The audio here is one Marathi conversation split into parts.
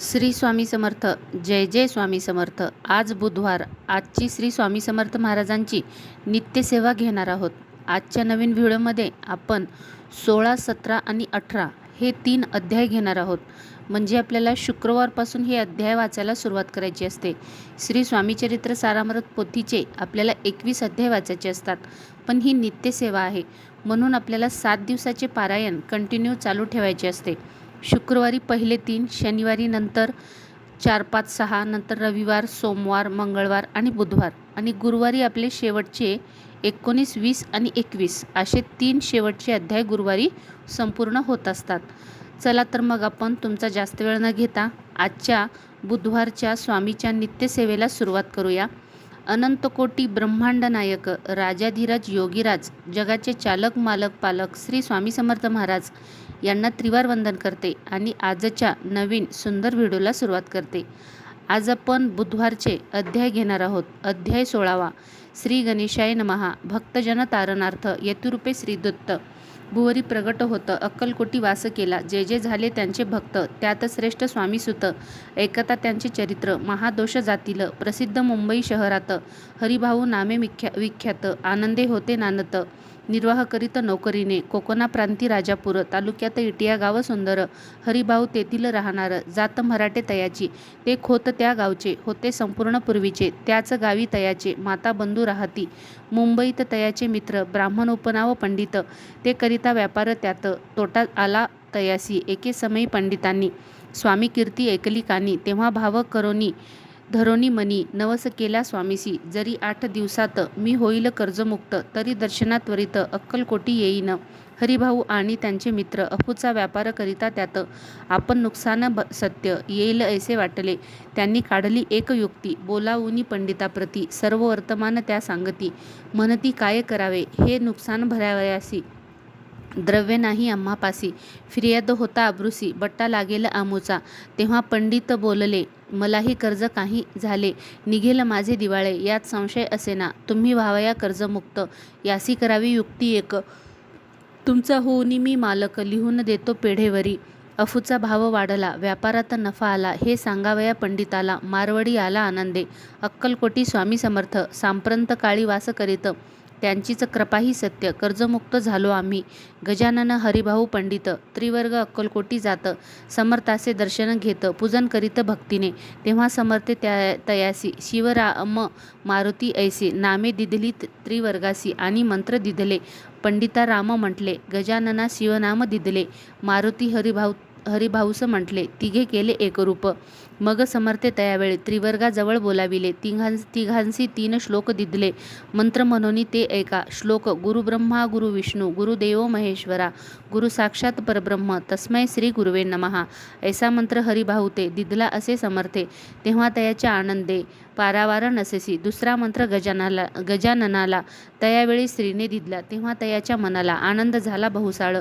श्री स्वामी समर्थ जय जय स्वामी समर्थ. आज बुधवार आजची श्री स्वामी समर्थ महाराजांची नित्यसेवा घेणार आहोत. आजच्या नवीन व्हिडिओमध्ये आपण सोळा सतरा आणि अठरा हे तीन अध्याय घेणार आहोत. म्हणजे आपल्याला शुक्रवारपासून हे अध्याय वाचायला सुरुवात करायची असते. श्री स्वामी चरित्र सारामृत पोथीचे आपल्याला एकवीस अध्याय वाचायचे असतात. पण ही नित्यसेवा आहे. म्हणून आपल्याला सात दिवसाचे पारायण कंटिन्यू चालू ठेवायचे असते. शुक्रवारी पहिले तीन शनिवारी नंतर चार पाच सहा नंतर रविवार सोमवार मंगळवार आणि बुधवार आणि गुरुवारी आपले शेवटचे एकोणीस वीस आणि एकवीस असे तीन शेवटचे अध्याय गुरुवारी संपूर्ण होत असतात. चला तर मग आपण तुमचा जास्त वेळ न घेता आजच्या बुधवारच्या स्वामीच्या नित्यसेवेला सुरुवात करूया. अनंतकोटी ब्रह्मांड नायक राजाधिराज योगीराज जगाचे चालक मालक पालक श्री स्वामी समर्थ महाराज यांना त्रिवार वंदन करते आणि आजच्या नवीन सुंदर व्हिडिओला सुरुवात करते. आज आपण बुधवारचे अध्याय घेणार आहोत. अध्याय सोळावा. श्री गणेशाय नमहा. भक्तजन तारणार्थ येतुरूपे श्रीदत्त भुवरी प्रगट होतं अक्कलकोटी वास केला. जे जे झाले त्यांचे भक्त त्यात श्रेष्ठ स्वामीसुत एकता त्यांचे चरित्र. महादोष जातील. प्रसिद्ध मुंबई शहरात हरिभाऊ नामे विख्या विख्यात. आनंदे होते नानत. निर्वाह करीत नोकरीने कोकणा प्रांती राजापूर तालुक्यात इटिया गाव सुंदर हरिभाऊ तेथील राहणार जात मराठे तयाची. ते खोत त्या गावचे होते संपूर्ण पूर्वीचे. त्याच गावी तयाचे माता बंधू राहती. मुंबईत तयाचे मित्र ब्राह्मण उपनाव पंडित. ते करिता व्यापार त्यात तोटा आला तयासी. एके समयी पंडितांनी स्वामी कीर्ती ऐकली कानी. तेव्हा भाव करोनी धरोनी मनी नवस केला स्वामीसी जरी आठ दिवसात मी होईल कर्जमुक्त तरी दर्शनात त्वरित अक्कलकोटी येईन. हरिभाऊ आणि त्यांचे मित्र अफूचा व्यापार करिता त्यात आपण नुकसान ब सत्य येईल ऐसे वाटले. त्यांनी काढली एक युक्ती बोलावूनी पंडिताप्रती सर्व वर्तमान त्या सांगती म्हणती काय करावे? हे नुकसान भरावयासी. द्रव्य नाही आम्हापासी. फिर्याद होता अब्रुसी बट्टा लागेल आमूचा. तेव्हा पंडित बोलले मलाही कर्ज काही झाले. निघेल माझे दिवाळे यात संशय असेना. तुम्ही व्हावया कर्जमुक्त. यासी करावी युक्ती एक. तुमचा होऊनी मी मालक लिहून देतो पेढेवरी. अफूचा भाव वाढला व्यापारात नफा आला. हे सांगावया पंडिताला. मारवडी आला आनंदे. अक्कलकोटी स्वामी समर्थ. सांप्रंत काळी वास करीत. त्यांचीच कृपाही सत्य. कर्जमुक्त झालो आम्ही. गजानन हरिभाऊ पंडित. त्रिवर्ग अक्कलकोटी जात. समर्थाचे दर्शन घेत. पूजन करीत भक्तीने. तेव्हा समर्थे त्या तयासी. शिवराम मारुती ऐसे. नामे दिधली त्रिवर्गासी. आणि मंत्र दिधले पंडिता राम म्हटले गजानना शिवनाम दिधले मारुती हरिभाऊ हरिभाऊस म्हटले तिघे केले एकरूप. मग समर्थे तयावेळी त्रिवर्गाजवळ बोलाविले. तिघां तिघांसी तीन श्लोक दिदले. मंत्र म्हणून ते ऐका श्लोक गुरुब्रह्मा गुरु विष्णू गुरुदेव महेश्वरा गुरु साक्षात परब्रह्म तस्मै श्री गुरुवे नमहा. ऐसा मंत्र हरिभाऊते दिदला असे समर्थे. तेव्हा तयाच्या आनंदे पारावार नसेसी दुसरा मंत्र गजानाला गजाननाला तयावेळी स्त्रीने दिदला. तेव्हा तयाच्या मनाला आनंद झाला बहुसाळ.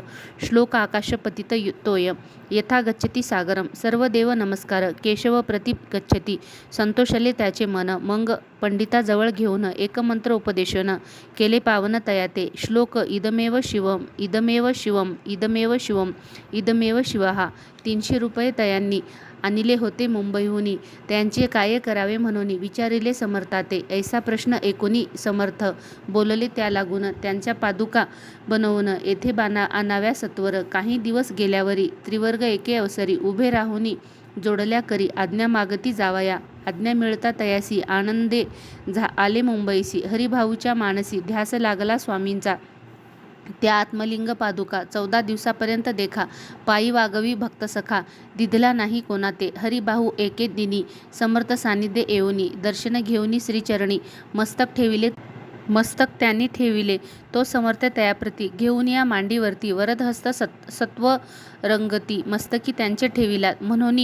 श्लोक आकाशपतित तोय यथा गच्छती सागरम. सर्व देव नमस्कार. केशव प्रति गच्छती. संतोषले त्याचे मन. मग पंडिताजवळ घेऊन एकमंत्र उपदेशन केले पावन तयाते. श्लोक इदमेव शिवम इदमेव शिवम इदमेव शिवम इदमेव शिवहा. तीनशे रुपये तयांनी आणले होते मुंबईहून. त्यांचे काय करावे म्हणून विचारिले समर्थाते. ऐसा प्रश्न ऐकूनी समर्थ. बोलले त्या लागून त्यांच्या पादुका बनवून येथे बाना आणाव्या सत्वर. काही दिवस गेल्यावरी त्रिवर्ग एके अवसरी उभे राहुनी जोडल्या करी आज्ञा मागती जावया. आज्ञा मिळता तयासी आनंदे झा आले मुंबईसी. हरिभाऊच्या मानसी ध्यास लागला स्वामींचा. त्या आत्मलिंग पादुका चौदा दिवसापर्यंत देखा. पायी वागवी भक्तसखा दिधला नाही कोणा ते हरिबाहू एके दिनी समर्थ सानिध्य येऊनी. दर्शन घेऊनी श्रीचरणी. मस्तक ठेविले मस्तक त्यांनी ठेविले. तो समर्थ तयाप्रती. घेऊन या मांडीवरती. वरदहस्त सत् सत्व रंगती. मस्तकी त्यांचे ठेविला म्हणून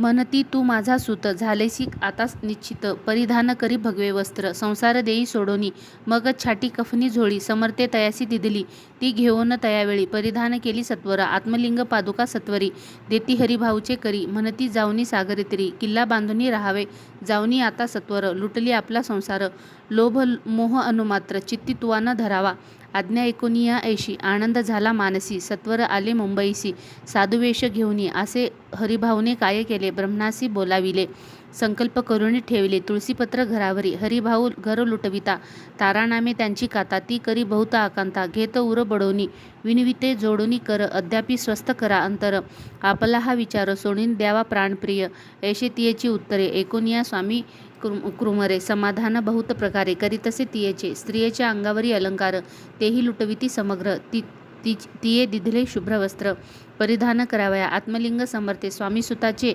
म्हणती तू माझा सुत झालेसी आता निश्चित. परिधान करी भगवे वस्त्र संसार देई सोडोनी. मग छाटी कफनी झोळी समर्थे तयासी दिदली. ती घेऊन तयावेळी परिधान केली सत्वर. आत्मलिंग पादुका सत्वरी. देती हरिभाऊचे करी. म्हणती जाऊनी सागरित्री किल्ला बांधुनी राहावे. जाऊनी आता सत्वर. लुटली आपला संसार. लोभ मोह अनुमात्र. चित्ती तुवानं धरावा. आज्ञा ऐकुनिया ऐशी. आनंद झाला मानसी. सत्वर आले मुंबईसी साधुवेश घेऊनी असे हरिभाऊने काय केले? ब्रह्मासी बोलाविले. संकल्प करून ठेवले. तुळशीपत्र घरावरी. हरिभाऊ घर लुटविता. तारानामे त्यांची काता. ती करी बहुत आकांता. घेत उर बडवणी विनविते जोडूनी कर. अद्यापि स्वस्थ करा अंतर. आपला हा विचार सोडून द्यावा प्राणप्रिय. ऐशे तियेची उत्तरे. एकोनिया स्वामी कुरुमरे समाधान बहुत प्रकारे करीतसे तियेचे स्त्रियेच्या अंगावरी अलंकार तेही लुटविती समग्र ती ती तिये दिधले शुभ्र वस्त्र परिधान करावया आत्मलिंग समर्थे स्वामी सुताचे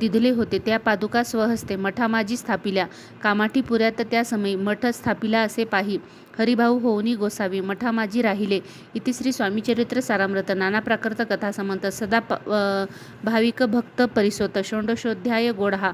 दिधले होते त्या पादुका स्वहस्ते मठामाजी स्थापिल्या कामाठीपुऱ्यात त्या समयी मठ स्थापिला असे पाही हरिभाऊ होऊनी गोसावी मठामाजी राहिले इतिश्री स्वामीचरित्र सारामृत नाना प्राकृत कथा समंत सदा प भाविक भक्त परिसोत षोडशोध्याय गोडहा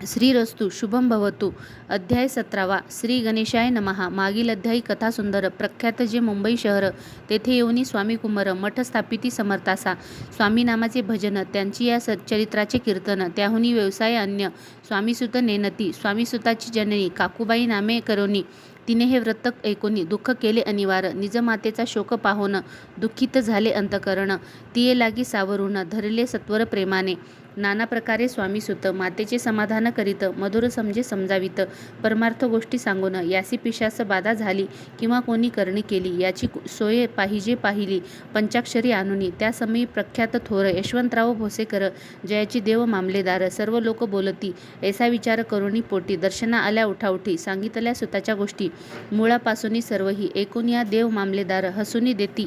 श्रीरस्तु शुभम भवतु अध्याय सतरावा श्री गणेशाय नमहा मागील अध्यायी कथासुंदर प्रख्यात जे मुंबई शहर तेथे येऊनी स्वामी कुमार मठ स्थापिती समर्थासा स्वामी नामाचे भजन त्यांची या सच्चरित्राचे कीर्तन त्याहुनी व्यवसाय अन्य स्वामीसुत नेनती स्वामीसुताची जननी काकूबाई नामे करोनी तिने हे व्रत ऐकोनी दुःख केले अनिवार्य निजमातेचा शोक पाहोन दुःखित झाले अंतकरण तिये लागी सावरून धरले सत्वर प्रेमाने नाना प्रकारे स्वामीसुत मातेचे समाधान करीत मधुर समजे समजावित परमार्थ गोष्टी सांगून यासी पिशास बाधा झाली किंवा कोणी करणी केली याची कु- सोय पाहिजे पाहिली पंचाक्षरी आणुनी त्यासमयी प्रख्यात थोर यशवंतराव भोसेकर जयाची देव मामलेदार सर्व लोक बोलती ऐसा विचार करुणी पोटी दर्शना आल्या उठाउठी सांगितल्या सुताच्या गोष्टी मुळापासून सर्वही एकूण या देव मामलेदार हसुनी देती.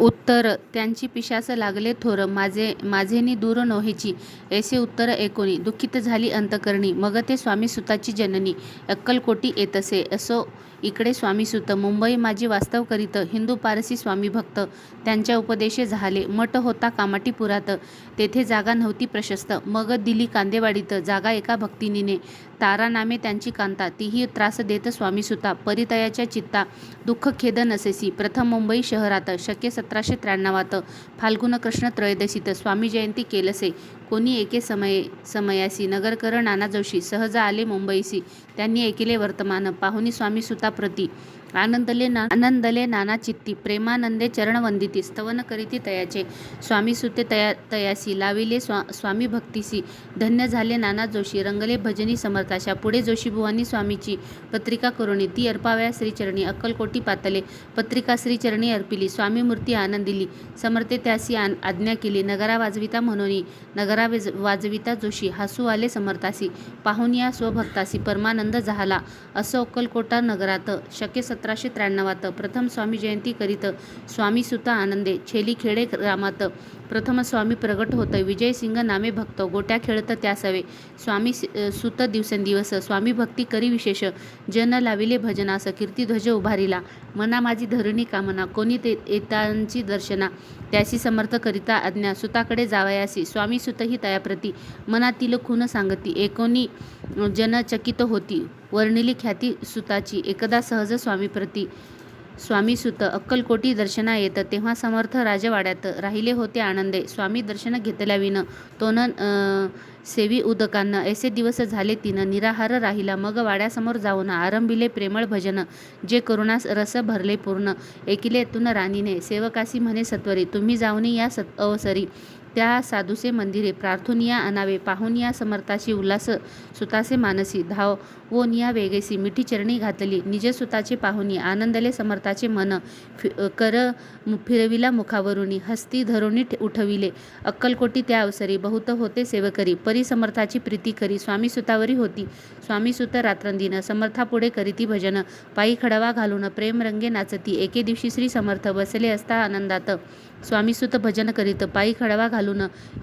उत्तर त्यांची पिशास लागले थोर माझे माझेनी दूर नोहेची ऐसे उत्तर ऐकोनी दुःखित झाली अंतकरणी मग ते स्वामी सुताची जननी अक्कलकोटी येतसे असो इकडे स्वामीसुत मुंबई माझी वास्तव करीत हिंदू पारसी स्वामी भक्त. त्यांच्या उपदेशे झाले. मठ होता कामाटीपुरात तेथे जागा नव्हती प्रशस्त. मग दिली कांदेवाडीत. जागा एका भक्तिनीने. तारा नामे त्यांची कांता तीही त्रास देत स्वामीसुता परितयाच्या चित्ता दुःख खेद नसेसी. प्रथम मुंबई शहरात. शक्य सतराशे त्र्याण्णवात फाल्गुन कृष्ण त्रयोदशीत स्वामी जयंती केलसे. कोणी एके समय समयासी. नगरकर नाना जोशी सहज आले मुंबईसी. त्यांनी ऐकिले वर्तमान. पाहुनी स्वामी सुताप्रती. आनंदले ना आनंदले नाना चित्ती प्रेमानंदे चरणवंदिती स्तवन करीती तयाचे. स्वामी सुते तया तयासी लाविले स्वा स्वामी भक्तीसी. धन्य झाले नाना जोशी रंगले भजनी समर्थाशा पुढे जोशीबुवांनी स्वामीची पत्रिका करुणी ती अर्पाव्या श्रीचरणी अक्कलकोटी पातले पत्रिका श्रीचरणी अर्पिली स्वामी मूर्ती आनंदिली समर्थे त्यासी आन आज्ञा केली नगरा वाजविता म्हणून नगरा वेज वाजविता जोशी हसू आले समर्थासी पाहुनिया स्वभक्तासी परमानंद झाला. असं अक्कलकोटा नगरात शक्य सतराशे त्र्याण्णवात प्रथम स्वामी जयंती करीत स्वामी सुता आनंदे छेली खेडे ग्रामात प्रथम स्वामी प्रगट होत विजयसिंग नामे भक्त गोट्या खेळत त्यासावे. स्वामी सुत दिवसेंदिवस. स्वामी भक्ती करी विशेष. जन लाविले भजनास. कीर्तिध्वज उभारिला. मना माझी धरणी कामना. कोणी ते येतांची दर्शना. त्याशी समर्थ करिता आज्ञा. सुताकडे जावयासी. स्वामी सुतही तयाप्रती. मनातील खून सांगती. एकोणी जन चकित होती. वर्णिली ख्याती सुताची. एकदा सहज स्वामीप्रती स्वामीसुत अक्कलकोटी दर्शना येत तेव्हा समर्थ राजवाड्यात राहिले होते आनंदे. स्वामी दर्शन घेतल्याविन तोन सेवी उदकांना ऐसे दिवस झाले तिनं निराहार राहिला. मग वाड्यासमोर जाऊन आरंभिले प्रेमळ भजन जे करुणास रस भरले पूर्ण. एकिले तुन राणीने सेवकासी म्हणे सत्वरी तुम्ही जाऊन या सत अवसरी. त्या साधूचे मंदिरे प्रार्थुनिया अनावे पाहुनिया समर्थाशी उल्हास सुतासे मानसी धाव वो निया वेगेसी मिठी चरणी घातली निज सुताचे पाहुनी आनंदले समर्थाचे मन फि- कर फिरविला मुखावरुणी हस्ती धरुणी उठविले अक्कलकोटी त्या अवसरी बहुत होते सेवकरी परी समर्थाची प्रीती करी स्वामी सुतावरी होती स्वामी सुत रात्रंदिन समर्थापुढे करीती भजन पायी खडवा घालून प्रेम रंगे नाचती एके दिवशी श्री समर्थ बसले असता आनंदात स्वामी सुत भजन करीत पायी खडवा घालून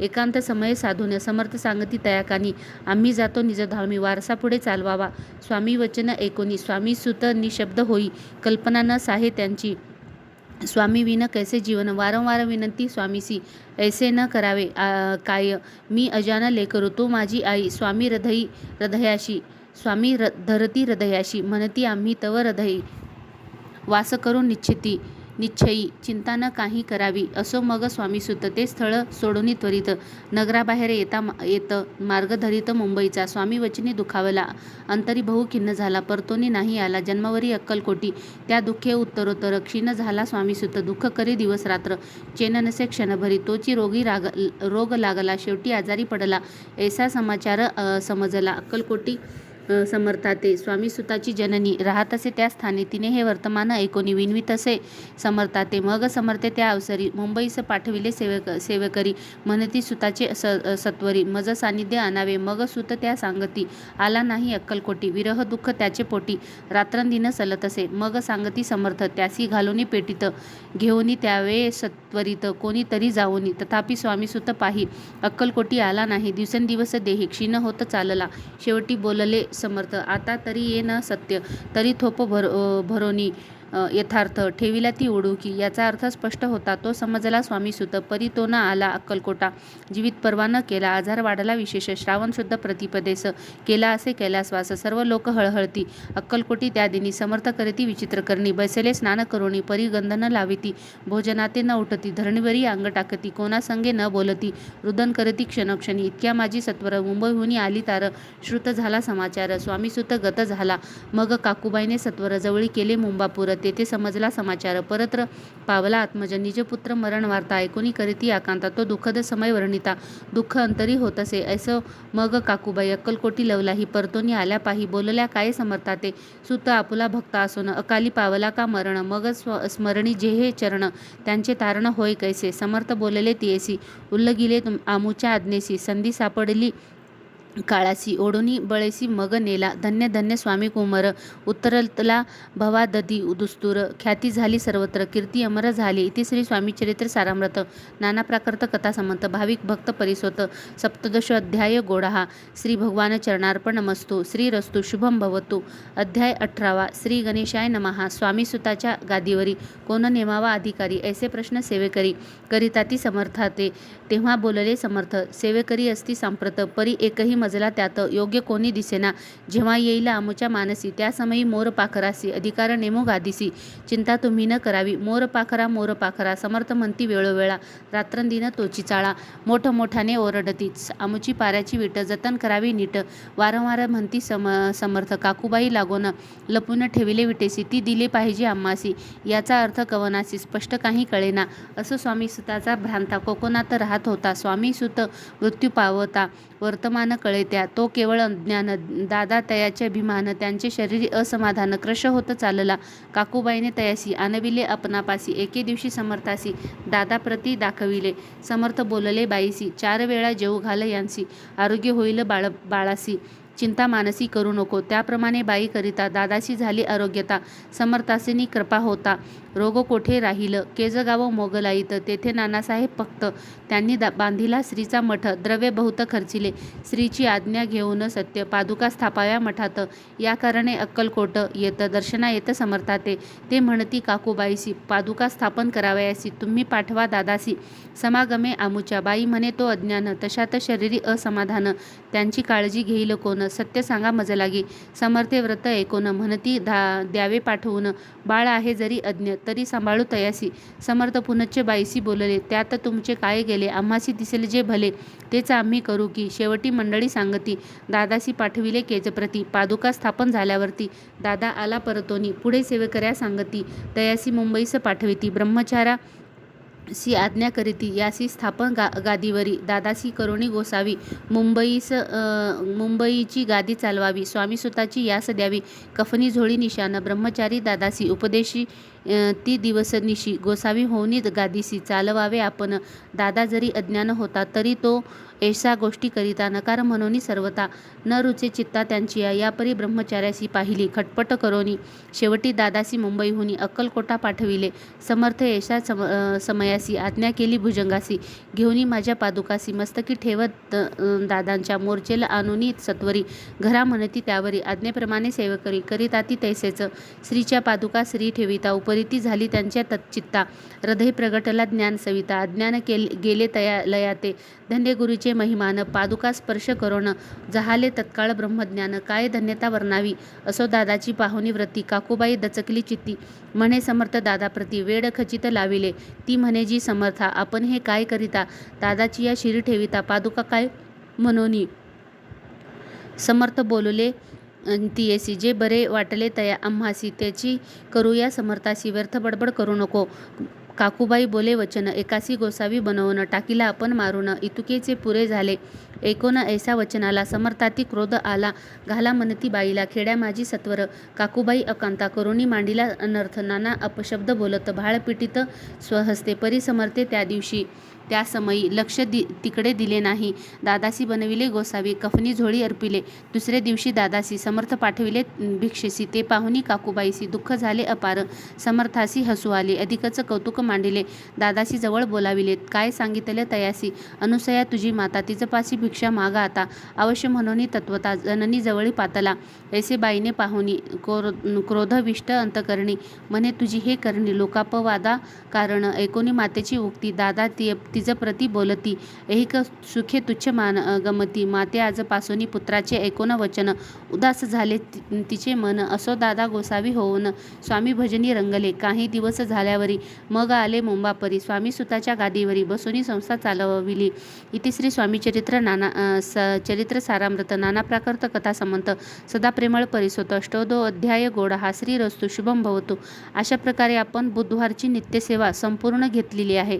एकांत समय साधून समर्थ सांगती तयाकानी. आम्ही जातो निजधामी वारसा पुढे चालवावा. स्वामी वचन ऐकोनी स्वामी सुत निशब्द होई. कल्पना न साहे त्यांची. स्वामी विन कैसे जीवन? वारंवार विनंती स्वामीसी ऐसे न करावे आ, काय? मी अजान लेकरू तू माझी आई. स्वामी हृदयी हृदयाशी. स्वामी र धरती हृदयाशी. म्हणती आम्ही तव हृदयी. वास करून निश्चिती. निश्चयी. चिंता न काही करावी. असो मग स्वामीसुत ते स्थळ सोडून त्वरित. नगराबाहेर येता येत. मार्ग धरित मुंबईचा. स्वामी वचनी दुखावला. अंतरी बहु खिन्न झाला. परतोनी नाही आला. जन्मवरी अक्कलकोटी. त्या दुःखे उत्तरोत्तर. क्षीण झाला स्वामीसुत दुःख करी दिवस रात्र. चेन नसे क्षणभरी. तोची रोगी राग रोग लागला. शेवटी आजारी पडला. ऐसा समाचार समजला. अक्कलकोटी समर्थाते. स्वामी स्वामीसुताची जननी राहत असे त्या स्थानी तिने हे वर्तमान ऐकोनी विनवीत असे समर्थाते. मग समर्थे त्या अवसरी मुंबईस पाठविले सेवक सेवकरी. म्हणती सुताचे स सत्वरी. मज सानिध्य आणावे. मग सुत त्या सांगती आला नाही अक्कलकोटी. विरह दुःख त्याचे पोटी. रात्रंदिन सलत असे. मग सांगती समर्थ त्यासी घालोनी पेटीत. घेऊनी त्यावे सत्वरित. कोणीतरी जाऊनी तथापि स्वामीसुत पाही अक्कलकोटी आला नाही. दिवसेंदिवस देही क्षीण होत चालला. शेवटी बोलले समर्थ. आता तरी ये सत्य. तरी थोप भर भरोनी यथार्थ ठेविला ती ओढूकी याचा अर्थ स्पष्ट होता तो समजला स्वामीसुत परी तो न आला अक्कलकोटा. जीवित परवा न केला आजार वाढला विशेष. श्रावण शुद्ध प्रतिपदेस केला असे कैलासवास. सर्व लोक हळहळती. अक्कलकोटी त्या दिनी समर्थ करीती विचित्र करणी. बैसले स्नान करोणी. परी गंध न लाविती. भोजनाते न उठती. धरणीवरी अंग टाकती. कोणा संगे न बोलती. रुदन करती क्षणक्षणी. इतक्या माझी सत्वर. मुंबईहून आली तार. श्रुत झाला समाचार. स्वामीसुत गत झाला. मग काकूबाईने सत्वर जवळी केले मुंबापुर. तेथे समजला समाचार. परत्र पावला आत्मज निजपुत्र मरण वार्ता ऐकोनी करीती आकांता. तो दुःखद समय वर्णिता. दुःख अंतरी होत असे. ऐसं मग काकूबाई अक्कलकोटी लवलाही परतोनी आल्या पाही बोलल्या काय समर्थाते सुत आपुला भक्त असून अकाली पावला का मरण? मग स्व स्मरणी जे हे चरण? त्यांचे तारण होय कैसे? समर्थ बोलले तियेसी उल्लगिले तुम आमूच्या आज्ञेसी संधी सापडली काळासी ओढोनी बळेसी मग नेला. धन्य धन्य स्वामी कुमर उत्तरतला भवादधी दुस्तूर. ख्याती झाली सर्वत्र कीर्ती अमर झाली. इथे श्री स्वामी चरित्र सारामृत नाना प्राकृत कथा समंत. भाविक भक्त परिसोत. सप्तदश अध्याय गोडाहा श्री भगवान चरणार्पण नमस्तु श्री रस्तू शुभम भवतु. अध्याय अठरावा. श्री गणेशाय नमहा. स्वामी सुताच्या गादीवरी. कोण नेमावा अधिकारी? ऐसे प्रश्न सेवेकरी. करिता ती समर्थाते. तेव्हा बोलले समर्थ सेवेकरी असती सांप्रत परी एकही मजला त्यात योग्य कोणी दिसेना. जेव्हा येईल आमुच्या मानसी त्या समयी मोर पाखरासी अधिकार नेमो गादिसी. चिंता तुम्ही न करावी. मोर पाखरा मोर पाखरा समर्थ म्हणती वेळोवेळा. रात्रंदिन तोची चाळा. मोठ मोठाने ओरडती. आमुची पाऱ्याची विट जतन करावी नीट. वारंवार म्हणती सम समर्थ काकूबाई लागोन. लपून ठेविले विटेसी. ती दिले पाहिजे आम्हासी. याचा अर्थ कवनासी. स्पष्ट काही कळेना. असं स्वामी सुताचा भ्रांता कोकणात राहत होता. स्वामी सुत मृत्यू पावता. वर्तमान कळेत्या. तो केवळ अज्ञान. दादा तयाचे अभिमान. त्यांचे शरीर असमाधान. क्रश होत चालला. काकूबाईने तयासी. आणविले अपनापासी. एके दिवशी समर्थासी. दादा प्रती दाखविले. समर्थ बोलले बाईसी चार वेळा जेऊ घाल यांसी. आरोग्य होईल बाळ बाळासी. चिंता मानसी करू नको. त्याप्रमाणे बाईकरिता दादाशी झाली आरोग्यता. समर्थासिनी कृपा होता. रोग कोठे राहिलं? केजगाव मोगलाईत तेथे नानासाहेब फक्त. त्यांनी दा बांधिला श्रीचा मठ. द्रव्य बहुत खर्चिले. श्रीची आज्ञा घेऊन सत्य. पादुका स्थापाव्या मठात. या कारणे अक्कलकोट येत दर्शना येत समर्थाते. ते म्हणती काकूबाईसी पादुका स्थापन करावयासी. तुम्ही पाठवा दादासी समागमे आमुच्या. बाई म्हणे तो अज्ञान. तशात शरीरी असमाधान. त्यांची काळजी घेईल कोण? सत्य सांगा मज लागी. समर्थे व्रत ऐकून म्हणती धा द्यावे पाठवून. बाळ आहे जरी अज्ञ तरी सांभाळू तयासी. समर्थ पुनच्चे बाईसी बोलले त्यात तुमचे काय गेले? आम्हासी दिसेल जे भले तेच आम्ही करू की? शेवटी मंडळी सांगती दादासी पाठविले केजप्रती. पादुका स्थापन झाल्यावरती दादा आला परतोनी. पुढे सेवेकऱ्या सांगती तयासी मुंबईस पाठविती. ब्रह्मचारा सी आज्ञा करीती. यासी स्थापन गा गादीवरी. दादासी करुणी गोसावी. मुंबईस मुंबईची गादी चालवावी. स्वामी स्वतःची यास द्यावी. कफनी झोळी निशान ब्रह्मचारी दादासी उपदेशी ती दिवस निशी गोसावी होऊनच गादीसी चालवावे आपण. दादा जरी अज्ञान होता तरी तो ऐसा गोष्टी करिता नकार म्हणून सर्वता न रुचे चित्ता त्यांची यापरी ब्रह्मचार्याशी पाहिली खटपट करोनी. शेवटी दादासी मुंबईहून अक्कलकोटा पाठविले. समर्थ ऐशा सम समयासी आज्ञा केली भुजंगासी घेऊनी माझ्या पादुकासी मस्तकी ठेवत दादांच्या मोर्चेला आणूनी सत्वरी. घरा म्हणती त्यावरी. आज्ञेप्रमाणे सेवकरी करिता ती तैसेच. श्रीच्या पादुका श्री ठेविता उपरी परिती झाली त्यांच्या तच्चित्ता हृदय प्रगटला ज्ञान सविता. अज्ञान केल गेले तया लयाते. धन्य गुरुचे महिमान. पादुका स्पर्श करोण. जहाले तत्काळ ब्रह्मज्ञान. काय धन्यता वर्णावी? असो दादाची पाहुणी व्रती काकूबाई दचकली चित्ती. म्हणे समर्थ दादाप्रती वेड खचित लाविले. ती म्हणे जी समर्था. आपण हे काय करिता? दादाची या शिरी ठेविता. पादुका काय म्हणोनी? समर्थ बोलले तियेसी जे बरे वाटले तया आम्हासी त्याची करूया समर्थासी व्यर्थ बडबड करू नको. काकूबाई बोले वचन एकासी गोसावी बनवणं टाकीला आपण मारून इतुकेचे पुरे झाले. एकोन ऐसा वचनाला समर्थाती क्रोध आला घाला मनती बाईला खेड्या माझी सत्वर. काकूबाई अकांता करुणी मांडीला अनर्थ नाना अपशब्द बोलत भाळपिटीत स्वहस्ते परी त्या दिवशी. त्या समयी लक्ष दि तिकडे दिले नाही. दादासी बनविले गोसावी कफनी झोळी अर्पिले. दुसरे दिवशी दादासी समर्थ पाठविले भिक्षेसी. ते पाहुणी काकूबाईसी दुःख झाले अपार. समर्थासी हसू आले अधिकच कौतुक मांडिले. दादासी जवळ बोलाविले काय सांगितले तयासी? अनुसया तुझी माता तिजपासी भिक्षा मागा आता. अवश्य म्हणून तत्वता जननी जवळी पातला. ऐसे बाईने पाहुणी क्रोधविष्ट अंतकरणी. म्हणे तुझी हे करणी लोकापवादा कारण ऐकोनी मातेची उक्ती. दादा ती तिचं प्रती बोलती. ऐक सुखे तुच्छ मान गमती. माते आज पुत्राचे ऐकून वचन. उदास झाले तिचे मन. असो दादा गोसावी होऊन स्वामी भजनी रंगले. काही दिवस झाल्यावरी मग आले मुंबापरी. स्वामी सुताच्या गादीवरी बसूनी संस्था चालविली. इति श्री स्वामी चरित्र नाना स चरित्र सारामृत. नाना प्राकृत कथा समंत. सदा प्रेमळ परिसोत. अष्टोदो अध्याय गोड. हा श्री रस्तु शुभम भवतो. अशा प्रकारे आपण बुधवारची नित्यसेवा संपूर्ण घेतलेली आहे.